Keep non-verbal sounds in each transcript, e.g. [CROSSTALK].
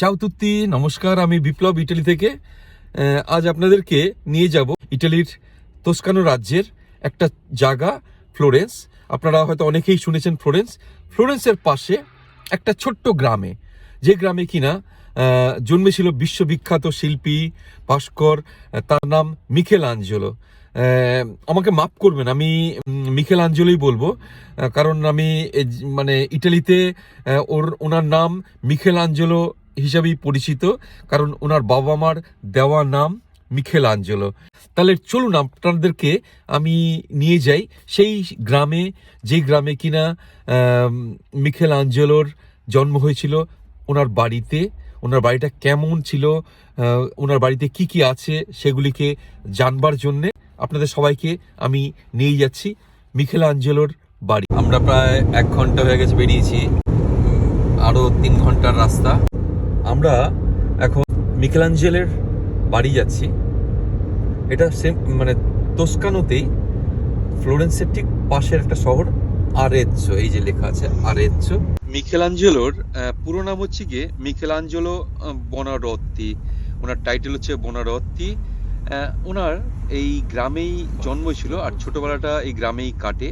চাও তুত্তি, নমস্কার, আমি বিপ্লব ইটালি থেকে। আজ আপনাদেরকে নিয়ে যাব ইটালির তোস্কানো রাজ্যের একটা জায়গা ফ্লোরেন্স। আপনারা হয়তো অনেকেই শুনেছেন ফ্লোরেন্স। ফ্লোরেন্সের পাশে একটা ছোট্ট গ্রামে, যে গ্রামে কিনা জন্মেছিল বিশ্ববিখ্যাত শিল্পী ভাস্কর তার নাম মিখেল আঞ্জলো আমাকে মাফ করবেন, আমি মিখেল আঞ্জলোই বলব কারণ আমি মানে ইটালিতে ওর, ওনার নাম মিখেল আঞ্জলো হিসাবেই পরিচিত, কারণ ওনার বাবা মার দেওয়া নাম মিখেল আঞ্জলো তাহলে চলুন আপনাদেরকে আমি নিয়ে যাই সেই গ্রামে যে গ্রামে কিনা মিখেল আঞ্জেলোর জন্ম হয়েছিল, ওনার বাড়িতে, ওনার বাড়িটা কেমন ছিল ওনার বাড়িতে কি কি আছে সেগুলিকে জানবার জন্যে আপনাদের সবাইকে আমি নিয়ে যাচ্ছি মিখেল আঞ্জেলোর বাড়ি। আমরা প্রায় এক ঘণ্টা হয়ে গেছে বেরিয়েছি, আরও তিন ঘণ্টার রাস্তা। আমরা এখন মিকেলাঞ্জেলের বাড়ি যাচ্ছি। এটা সেম মানে তোস্কানোতেই ফ্লোরেন্সের ঠিক পাশের একটা শহর, আরেজ্জো, এই যে লেখা আছে, আরেজ্জো। মিকেলাঞ্জেলোর পুরো নাম হচ্ছে গিয়ে মিকেলাঞ্জেলো বনারত্তি। ওনার টাইটেল হচ্ছে বনারত্তি। ওনার এই গ্রামেই জন্ম ছিল, আর ছোটবেলাটা এই গ্রামেই কাটে।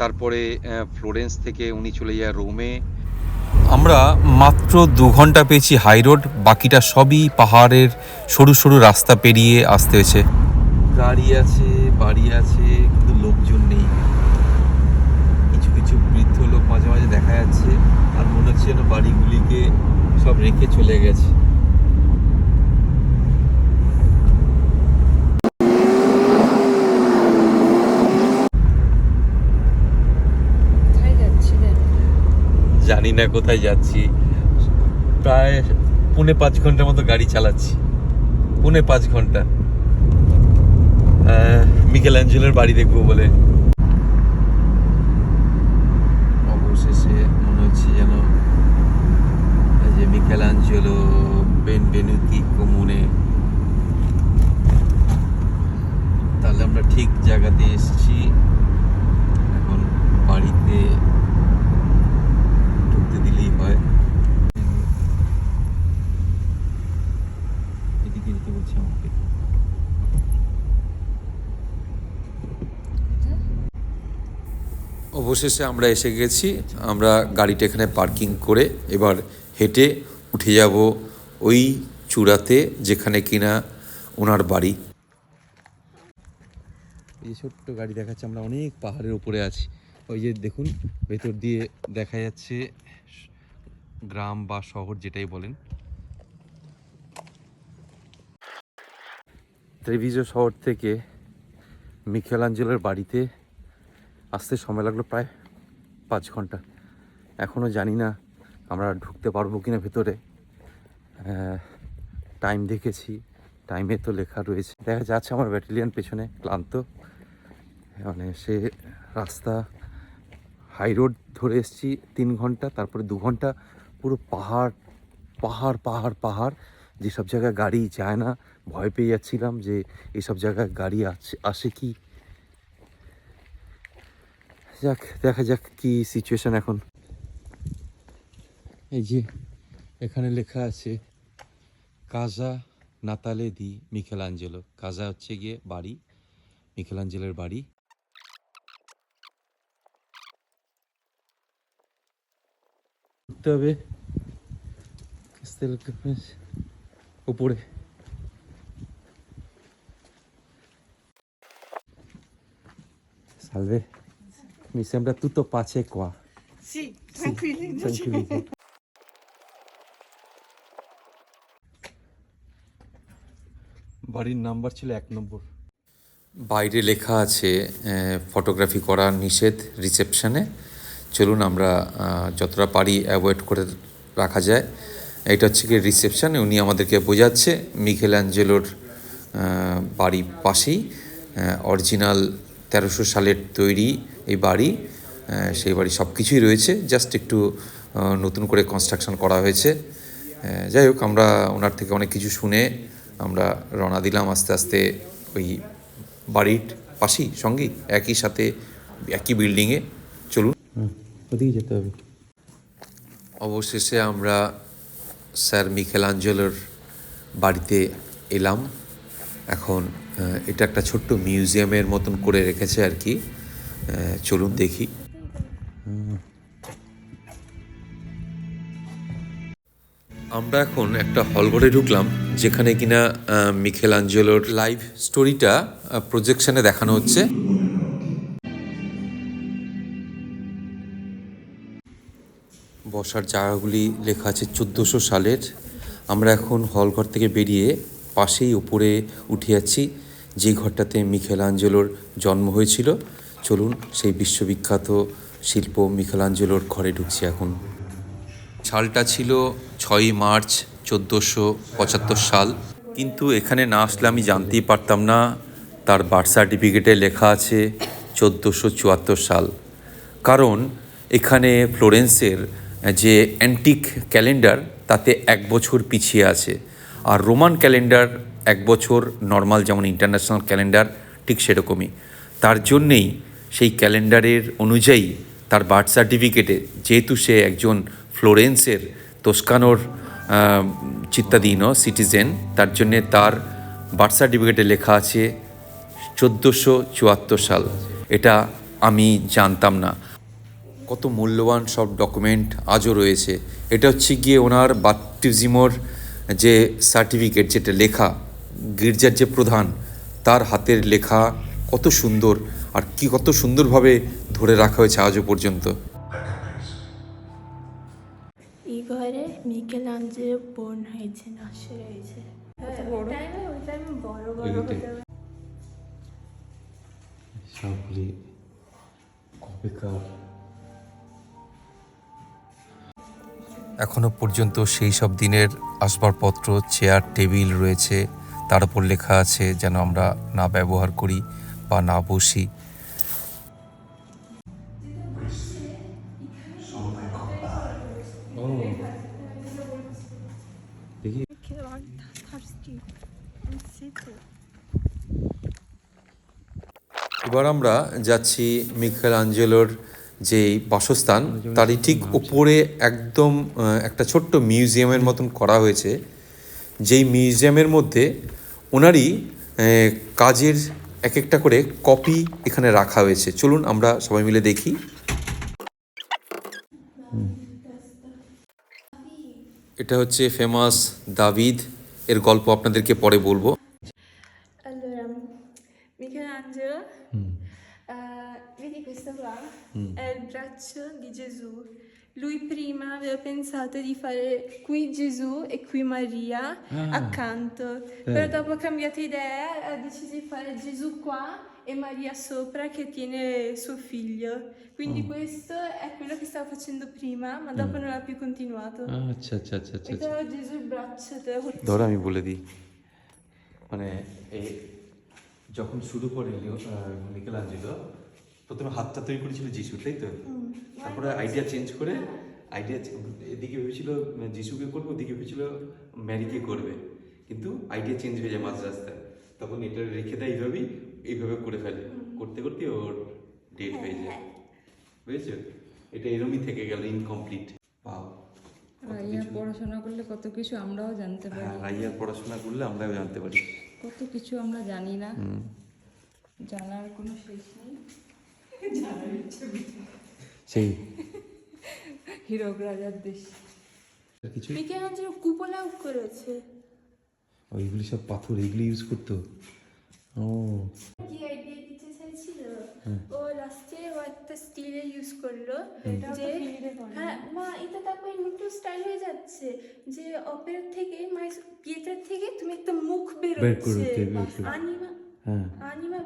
তারপরে ফ্লোরেন্স থেকে উনি চলে যায় রোমে। আমরা মাত্র দু ঘণ্টা পেয়েছি হাই রোড বাকিটা সবই পাহাড়ের সরু সরু রাস্তা পেরিয়ে আসতে হয়েছে। গাড়ি আছে, বাড়ি আছে, কিন্তু লোকজন নেই। কিছু কিছু বৃদ্ধ লোক মাঝে মাঝে দেখা যাচ্ছে, আর মনে হচ্ছে যেন বাড়িগুলিকে সব রেখে চলে গেছে কোথায় যাচ্ছিলেন জানি না কোথায় যাচ্ছি। প্রায় পুনে পাঁচ ঘণ্টার মতো গাড়ি চালাচ্ছি। পুনে পাঁচ ঘণ্টা। মিকেল অ্যাঞ্জেলোর বাড়ি দেখব বলে। অবশেষে মনে হচ্ছে যেন যে মিকেল অ্যাঞ্জেলো বেনবেনুতি কমুনে। তাহলে আমরা ঠিক জায়গাতে এসেছি এখন বাড়িতে ঢুকতে দিলেই হয় এদিকে যেতে বলছে আমাকে অবশেষে আমরা এসে গেছি। আমরা গাড়িটা এখানে পার্কিং করে এবার হেঁটে উঠে যাব ওই চূড়াতে যেখানে কিনা ওনার বাড়ি। এই যে ছোট্ট গাড়ি দেখাচ্ছে, আমরা অনেক পাহাড়ের উপরে আছি। ওই যে দেখুন, ভেতর দিয়ে দেখা যাচ্ছে গ্রাম বা শহর যেটাই বলেন। ত্রিভিজো শহর থেকে মিখেলাঞ্জেলের বাড়িতে আসতে সময় লাগল প্রায় পাঁচ ঘণ্টা। এখনও জানি না আমরা ঢুকতে পারব কিনা ভেতরে। টাইম দেখেছি টাইমে তো লেখা রয়েছে। দেখা যাচ্ছে আমার ব্যাটালিয়ান পেছনে ক্লান্ত। মানে সে রাস্তা হাই রোড ধরে এসেছি তিন ঘণ্টা, তারপরে দু ঘণ্টা পুরো পাহাড় পাহাড় পাহাড় পাহাড়। যেসব জায়গায় গাড়ি যায় না, ভয় পেয়ে যাচ্ছিলাম যে এইসব জায়গায় গাড়ি আছে, আসে কি? যাক, দেখা যাক কি সিচুয়েশন এখন। এই যে, এখানে লেখা আছে, কাজা নাতালে দি মিখেল আঞ্জেলো কাজা হচ্ছে গিয়ে বাড়ি মিখেল আঞ্জেলের বাড়ি। উঠতে হবে। উপরে। Salve. Mi sembra tutto pace qua. Sì, tranquilli. Tranquillità. বাড়ির নাম্বার ছিল এক নম্বর বাইরে লেখা আছে ফটোগ্রাফি করা নিষেধ রিসেপশনে চলুন আমরা যতটা পারি অ্যাভয়েড করে রাখা যায় এটা হচ্ছে কি রিসেপশন উনি আমাদেরকে বোঝাচ্ছে মিখেল অ্যাঞ্জেলোর আহ, বাড়ি পাশেই অরিজিনাল তেরোশো সালের তৈরি এই বাড়ি সেই বাড়ি সব কিছুই রয়েছে জাস্ট একটু নতুন করে কনস্ট্রাকশন করা হয়েছে। যাই হোক আমরা ওনার থেকে অনেক কিছু শুনে আমরা রওনা দিলাম আস্তে আস্তে ওই বাড়ির পাশেই সঙ্গেই একই সাথে একই বিল্ডিংয়ে চলুন। ওদিকে যেতে হবে। অবশেষে আমরা স্যার মিখেল আঞ্জেলোর বাড়িতে এলাম। এখন এটা একটা ছোট্ট মিউজিয়ামের মতন করে রেখেছে আর কি। চলুন দেখি। আমরা এখন একটা হলঘরে ঢুকলাম, যেখানে কিনা মিখেল আঞ্জেলোর লাইভ স্টোরিটা প্রজেকশনে দেখানো হচ্ছে। বসার জায়গাগুলি লেখা আছে চোদ্দোশো সালের। আমরা এখন হলঘর থেকে বেরিয়ে পাশেই ওপরে উঠে যাচ্ছি। যে ঘরটাতে মিখেল আঞ্জেলোর জন্ম হয়েছিল, চলুন সেই বিশ্ববিখ্যাত শিল্প মিখেল আঞ্জেলোর ঘরে ঢুকছি এখন। সালটা ছিল ছয়ই মার্চ চোদ্দোশো পঁচাত্তর সাল। কিন্তু এখানে না আসলে আমি জানতেই পারতাম না, তার বার্থ সার্টিফিকেটে লেখা আছে চোদ্দোশো চুয়াত্তর সাল। কারণ এখানে ফ্লোরেন্সের যে অ্যান্টিক ক্যালেন্ডার তাতে এক বছর পিছিয়ে আছে। আর রোমান ক্যালেন্ডার এক বছর নর্মাল যেমন ইন্টারন্যাশনাল ক্যালেন্ডার ঠিক সেরকমই। তার জন্যেই সেই ক্যালেন্ডারের অনুযায়ী তার বার্থ সার্টিফিকেটে যেহেতু সে একজন ফ্লোরেন্সের তোস্কানোর চিত্তাধীন সিটিজেন তার জন্যে তার বার্থ সার্টিফিকেটে লেখা আছে চোদ্দোশো চুয়াত্তর সাল। এটা আমি জানতাম না। কত মূল্যবান সব ডকুমেন্ট আজও রয়েছে। এটা হচ্ছে গিয়ে ওনার বাপ্টিজিমোর যে সার্টিফিকেট যেটা লেখা গির্জার যে প্রধান তার হাতের লেখা কত সুন্দর আর কি কত সুন্দরভাবে ধরে রাখা হয়েছে আজও পর্যন্ত। এই ঘরে মিকেল বোন হয়েছে হয়েছে। সবগুলি কবেকার এখনও পর্যন্ত সেই সব দিনের আসবাবপত্র চেয়ার টেবিল রয়েছে। তার উপর লেখা আছে যেন আমরা না ব্যবহার করি বা না বসি। এবার আমরা যাচ্ছি মিখেল আঞ্জেলোর যে বাসস্থান, তারই ঠিক উপরে একদম একটা ছোট্ট মিউজিয়ামের মতন করা হয়েছে। যেই মিউজিয়ামের মধ্যে ওনারই কাজের এক একটা করে কপি এখানে রাখা হয়েছে চলুন আমরা সবাই মিলে দেখি এটা হচ্ছে ফেমাস দাবিদ এর গল্প আপনাদেরকে পরে বলব Michelangelo, eh, vedi questo qua? mm. È il braccio di Gesù. Lui prima aveva pensato di fare qui Gesù e qui Maria accanto, però dopo ha cambiato idea e ha deciso di fare Gesù qua e Maria sopra che tiene suo figlio. Quindi questo è quello che stava facendo prima, ma dopo non l'ha più continuato. আচ্ছা আচ্ছা আচ্ছা আচ্ছা Questo è Gesù il braccio, te lo ধরো আমি বলে দিই মানে এই যখন শুরু করে মিকেল আঞ্জেলো প্রথমে হাতটা তৈরি করেছিল যিশু তাই তো তারপরে আইডিয়া চেঞ্জ করে আইডিয়া এদিকে ভেবেছিল যিশুকে করবে ওদিকে ভেবেছিল ম্যারিকে করবে। কিন্তু আইডিয়া চেঞ্জ হয়ে যায় মাঝ রাস্তায়। তখন এটা রেখে দেয় এইভাবেই এইভাবে করে ফেলে। করতে করতে ওর ডেট হয়ে যায়। বুঝেছ? এটা এরমই থেকে গেল ইনকমপ্লিট পাও রাইয়া পড়াশোনা করলে কত কিছু আমরাও জানতে পারি। হ্যাঁ রাইয়ার পড়াশোনা করলে আমরাও জানতে পারি। কত কিছু আমরা জানি না। জানার কোনো শেষ নেই। সেই। [LAUGHS] হীরক রাজার দেশ। কিছু? Michelangelo cupola করেছে। ওইগুলি সব পাথর এগুলি ইউজ করতো। ও। কি আইডিয়া দিতে চাইছিল? ও লাস্টে ও একটা স্টিলে ইউজ করল যে হ্যাঁ মা এটা তারপরে নতুন স্টাইল হয়ে যাচ্ছে যে অপেরা থেকে মানে থেকে তুমি একটা মুখ বের বেরোচ্ছে করতে, বের করতে। আনিমা হ্যাঁ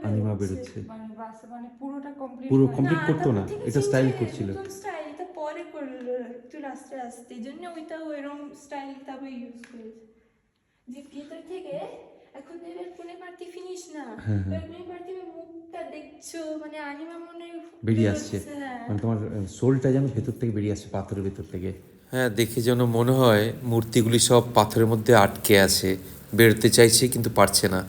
আনিমা বেরোচ্ছে মানে বাস মানে পুরোটা কমপ্লিট পুরো কমপ্লিট করতো না এটা স্টাইল হয়ে করছিল। স্টাইল এটা পরে করল একটু লাস্টে আসতে। এই জন্য ওইটাও এরকম স্টাইল তারপরে ইউজ করেছে। যে পিয়েটার থেকে এখন এবার কোনে পার্টি ফিনিশ না হ্যাঁ, এবার কোনে পার্টি মুখটা দেখছ মানে আনিমা মনে বেরিয়ে আসছে। হ্যাঁ। মানে তোমার সোলটা যেন ভেতর থেকে বেরিয়ে আসছে পাথরের ভেতর থেকে। হ্যাঁ দেখে যেন মনে হয় মূর্তিগুলি সব পাথরের মধ্যে আটকে আছে বেরোতে চাইছে কিন্তু পারছে না।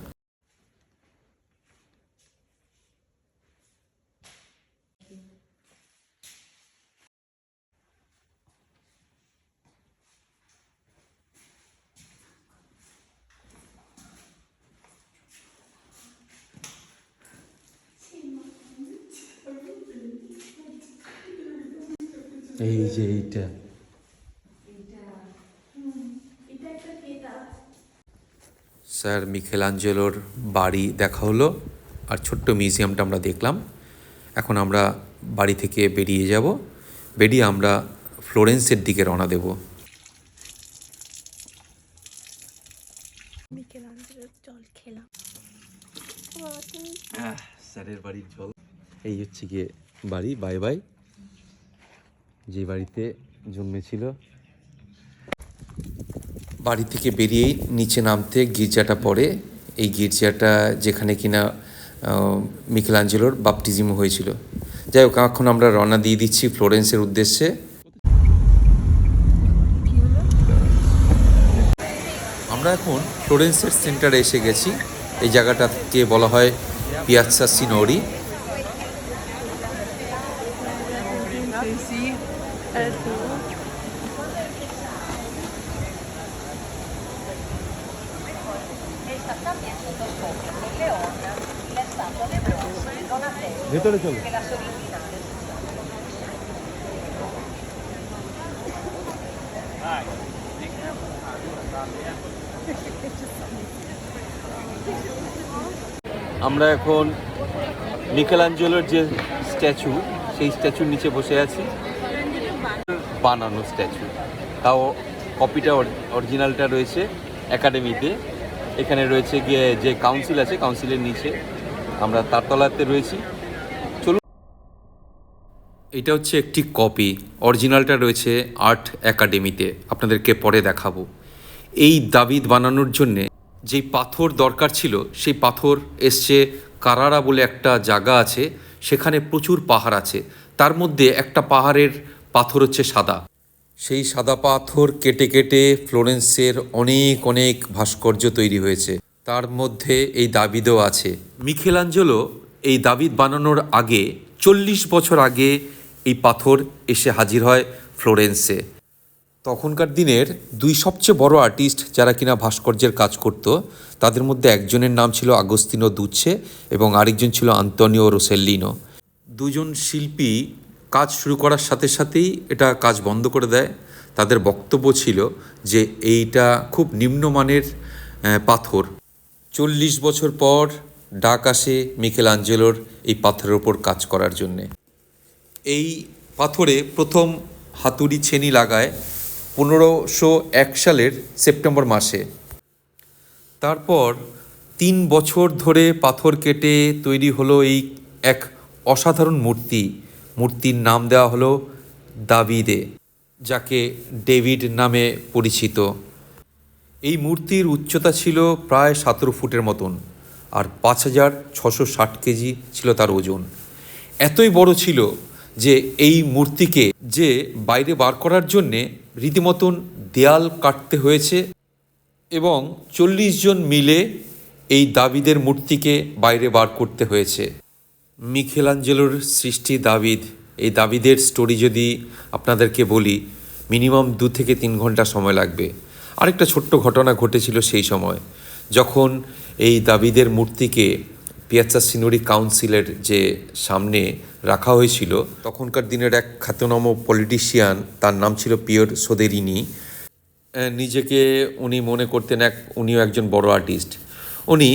এই যে এইটা। স্যার মিখেলাঞ্জেলোর বাড়ি দেখা হলো আর ছোট্ট মিউজিয়ামটা আমরা দেখলাম। এখন আমরা বাড়ি থেকে বেরিয়ে যাব। বেরিয়ে আমরা ফ্লোরেন্সের দিকে রওনা দেব। মিকেলাঞ্জেলোর জল খেলাম। স্যারের বাড়ির জল। এই হচ্ছে গিয়ে বাড়ি। বাই বাই যে বাড়িতে জন্মেছিল। বাড়ি থেকে বেরিয়েই নিচে নামতে গির্জাটা পড়ে। এই গির্জাটা যেখানে কিনা আহ, মিকেলাঞ্জেলোর বাপটিজিম হয়েছিল। যাই হোক এখন আমরা রওনা দিয়ে দিচ্ছি ফ্লোরেন্সের উদ্দেশ্যে। আমরা এখন ফ্লোরেন্সের সেন্টারে এসে গেছি। এই জায়গাটাকে বলা হয় পিয়াচ্চা সিনোরি। ভেতরে চলো। আমরা এখন মিকেলাঞ্জেলোর যে স্ট্যাচু সেই স্ট্যাচুর নিচে বসে আছি। বানানো স্ট্যাচু তাও কপিটা অরিজিনালটা রয়েছে একাডেমিতে এখানে রয়েছে গিয়ে যে কাউন্সিল আছে কাউন্সিলের নিচে। আমরা তার তলাতে রয়েছি। এটা হচ্ছে একটি কপি অরিজিনালটা রয়েছে আর্ট একাডেমিতে আপনাদেরকে পরে দেখাবো। এই দাবিদ বানানোর জন্যে যেই পাথর দরকার ছিল, সেই পাথর এসছে কারারা বলে একটা জায়গা আছে, সেখানে প্রচুর পাহাড় আছে। তার মধ্যে একটা পাহাড়ের পাথর হচ্ছে সাদা। সেই সাদা পাথর কেটে কেটে ফ্লোরেন্সের অনেক অনেক ভাস্কর্য তৈরি হয়েছে। তার মধ্যে এই দাবিদও আছে। মিখেলাঞ্জলো এই দাবিদ বানানোর আগে চল্লিশ বছর আগে এই পাথর এসে হাজির হয় ফ্লোরেন্সে। তখনকার দিনের দুই সবচেয়ে বড় আর্টিস্ট যারা কিনা ভাস্কর্যের কাজ করত, তাদের মধ্যে একজনের নাম ছিল আগস্তিনো দুচ্ছে এবং আরেকজন ছিল আন্তনিও রোসেল্লিনো। দুজন শিল্পী কাজ শুরু করার সাথে সাথেই এটা কাজ বন্ধ করে দেয়। তাদের বক্তব্য ছিল যে এইটা খুব নিম্নমানের পাথর। চল্লিশ বছর পর ডাক আসে মিকেল আঞ্জেলোর এই পাথরের ওপর কাজ করার জন্যে। এই পাথরে প্রথম হাতুড়ি ছেনি লাগায় পনেরোশো এক সালের সেপ্টেম্বর মাসে। তারপর তিন বছর ধরে পাথর কেটে তৈরি হলো এই এক অসাধারণ মূর্তি। মূর্তির নাম দেওয়া হলো দাবিদে, যাকে ডেভিড নামে পরিচিত। এই মূর্তির উচ্চতা ছিল প্রায় সতেরো ফুটের মতন আর পাঁচ হাজার ছশো ষাট কেজি ছিল তার ওজন। এতই বড় ছিল যে এই মূর্তিকে যে বাইরে বার করার জন্যে রীতিমতন দেয়াল কাটতে হয়েছে এবং চল্লিশ জন মিলে এই দাবিদের মূর্তিকে বাইরে বার করতে হয়েছে। মিখেলাঞ্জেলোর সৃষ্টি দাবিদ, এই দাবিদের স্টোরি যদি আপনাদেরকে বলি মিনিমাম দু থেকে তিন ঘণ্টা সময় লাগবে। আরেকটা ছোট্ট ঘটনা ঘটেছিল সেই সময়, যখন এই দাবিদের মূর্তিকে পিয়াচ্চা সিনোরি কাউন্সিলের যে সামনে রাখা হয়েছিল, তখনকার দিনের এক খ্যাতনাম পলিটিশিয়ান, তার নাম ছিল পিয়র সোদেরিনি। নিজেকে উনি মনে করতেন এক, উনিও একজন বড় আর্টিস্ট। উনি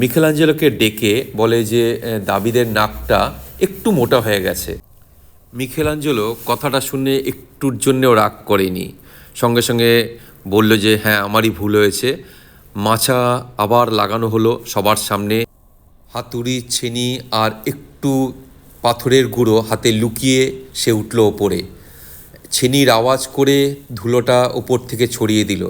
মিখেলাঞ্জেলোকে ডেকে বলে যে দাবিদের নাকটা একটু মোটা হয়ে গেছে। মিখেলাঞ্জেলো কথাটা শুনে একটুর জন্যেও রাগ করেনি। সঙ্গে সঙ্গে বলল যে হ্যাঁ আমারই ভুল হয়েছে। মাছা আবার লাগানো হলো সবার সামনে হাতুড়ি, ছেনি আর একটু পাথরের গুঁড়ো হাতে লুকিয়ে সে উঠল ওপরে। ছেনির আওয়াজ করে ধুলোটা ওপর থেকে ছড়িয়ে দিল।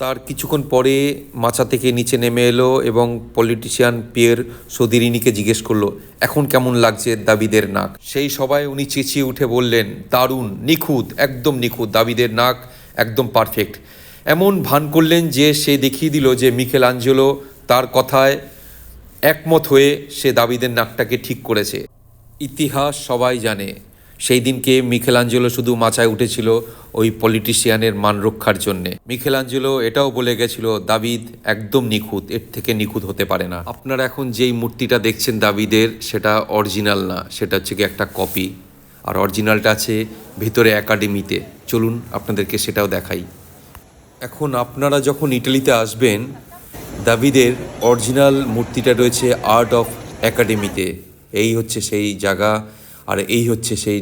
তার কিছুক্ষণ পরে মাচা থেকে নিচে নেমে এলো এবং পলিটিশিয়ান পিয়ের সদিরিনীকে জিজ্ঞেস করল, এখন কেমন লাগছে দাবিদের নাক? সেই সবাই উনি চেঁচিয়ে উঠে বললেন, দারুণ, নিখুঁত, একদম নিখুঁত, দাবিদের নাক একদম পারফেক্ট এমন ভান করলেন যে সে দেখিয়ে দিল যে মিকেল আঞ্জেলো তার কথায় একমত হয়ে সে দাবিদের নাকটাকে ঠিক করেছে। ইতিহাস সবাই জানে, সেই দিনকে মিখেলাঞ্জেলো শুধু মাচায় উঠেছিল ওই পলিটিশিয়ানের মান রক্ষার জন্যে। মিখেলাঞ্জেলো এটাও বলে গেছিল, দাবিদ একদম নিখুঁত, এর থেকে নিখুঁত হতে পারে না। আপনারা এখন যেই মূর্তিটা দেখছেন দাবিদের, সেটা অরিজিনাল না, সেটা হচ্ছে কি একটা কপি। আর অরিজিনালটা আছে ভিতরে একাডেমিতে। চলুন আপনাদেরকে সেটাও দেখাই। এখন আপনারা যখন ইটালিতে আসবেন দাভিদের অরিজিনাল মূর্তিটা রয়েছে আর্ট অফ একাডেমিতে এই হচ্ছে সেই জায়গা, আর এই হচ্ছে সেই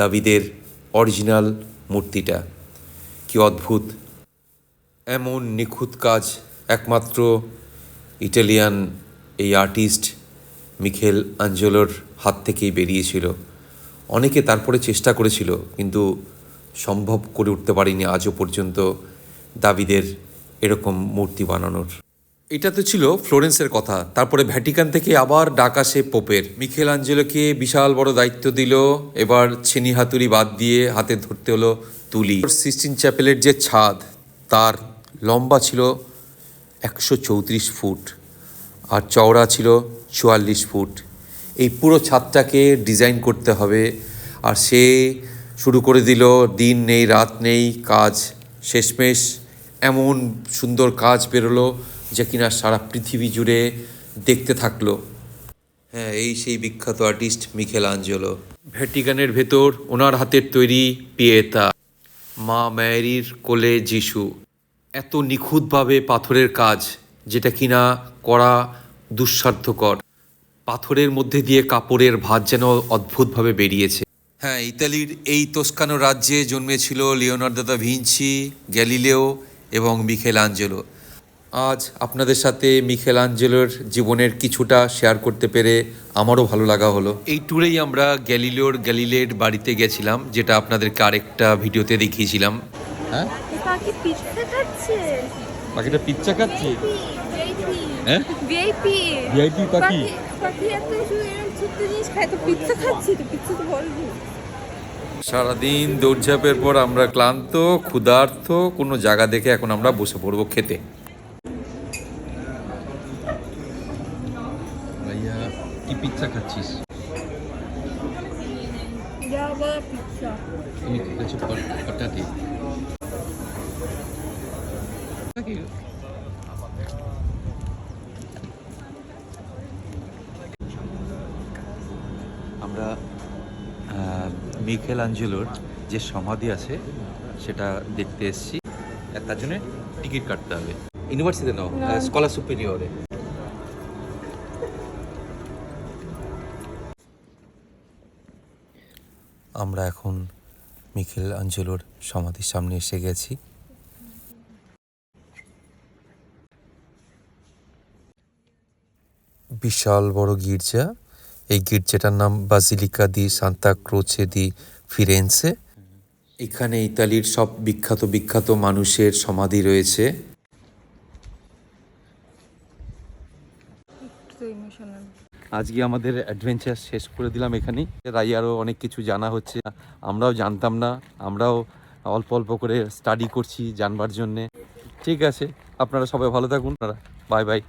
দাবিদের অরিজিনাল মূর্তিটা। কি অদ্ভুত। এমন নিখুঁত কাজ একমাত্র ইটালিয়ান এই আর্টিস্ট মিখেল আঞ্জেলোর হাত থেকেই বেরিয়েছিল। অনেকে তারপরে চেষ্টা করেছিল, কিন্তু সম্ভব করে উঠতে পারিনি আজও পর্যন্ত দাবিদের এরকম মূর্তি বানানোর। এটা তো ছিল ফ্লোরেন্সের কথা। তারপরে ভ্যাটিকান থেকে আবার ডাক আসে পোপের। মিখেল আঞ্জেলোকে বিশাল বড় দায়িত্ব দিল। এবার ছেনি হাতুড়ি বাদ দিয়ে হাতে ধরতে হলো তুলি। সিস্টিন চ্যাপেলের যে ছাদ, তার লম্বা ছিল একশো চৌত্রিশ ফুট আর চওড়া ছিল চুয়াল্লিশ ফুট। এই পুরো ছাদটাকে ডিজাইন করতে হবে আর সে শুরু করে দিল, দিন নেই, রাত নেই, কাজ শেষমেশ এমন সুন্দর কাজ বেরোলো যা কিনা সারা পৃথিবী জুড়ে দেখতে থাকল। হ্যাঁ এই সেই বিখ্যাত আর্টিস্ট মিখেল আঞ্জেলো ভ্যাটিকানের ভেতর ওনার হাতের তৈরি পিয়েতা মা ম্যারির কোলে যিশু। এত নিখুঁতভাবে পাথরের কাজ যেটা কিনা করা দুঃসাধ্যকর। পাথরের মধ্যে দিয়ে কাপড়ের ভাত যেন অদ্ভুতভাবে বেরিয়েছে। হ্যাঁ ইতালির এই তোস্কানো রাজ্যে জন্মেছিল লিওনার্দো দা ভিঞ্চি গ্যালিলেও এবং মিখেল আঞ্জেলো আজ আপনাদের সাথে মিখেল আঞ্জেলোর জীবনের কিছুটা শেয়ার করতে পেরে আমারও ভালো লাগা হলো। এই ট্যুরেই আমরা গ্যালিলিওর গ্যালিলের বাড়িতে গেছিলাম যেটা আপনাদেরকে আরেকটা ভিডিওতে দেখিয়েছিলাম। হ্যাঁ? পাখিটা পিচ্চা খাচ্ছে? হ্যাঁ? ভিআইপি। ভিআইপি পাখি? পাখি এত ছোট্ট জিনিস খায় তো পিৎজা খাচ্ছি তো পিৎজা তো বলবি। সারাদিন দৌড়ঝাঁপের পর আমরা ক্লান্ত ক্ষুধার্ত কোনো জায়গা দেখে এখন আমরা বসে পড়ব খেতে। খাচ্ছিস? পিৎজা কিছু আমরা মিখেল আঞ্জেলোর যে সমাধি আছে সেটা দেখতে এসেছি। তার জন্য টিকিট কাটতে হবে। ইউনিভার্সিটি নাও স্কলা সুপিরিয়রে আমরা এখন মিখেল আঞ্জেলোর সমাধির সামনে এসে গেছি। বিশাল বড় গির্জা। এই গির্জাটার নাম বাজিলিকা দি সান্তা ক্রোচে দি ফিরেন্সে। এখানে ইতালির সব বিখ্যাত বিখ্যাত মানুষের সমাধি রয়েছে তো ইমোশনাল আজকে আমাদের অ্যাডভেঞ্চার শেষ করে দিলাম এখানেই। রাইয়ারও অনেক কিছু জানা হচ্ছে। আমরাও জানতাম না। আমরাও অল্প অল্প করে স্টাডি করছি জানবার জন্যে। ঠিক আছে। আপনারা সবাই ভালো থাকুন। Bye bye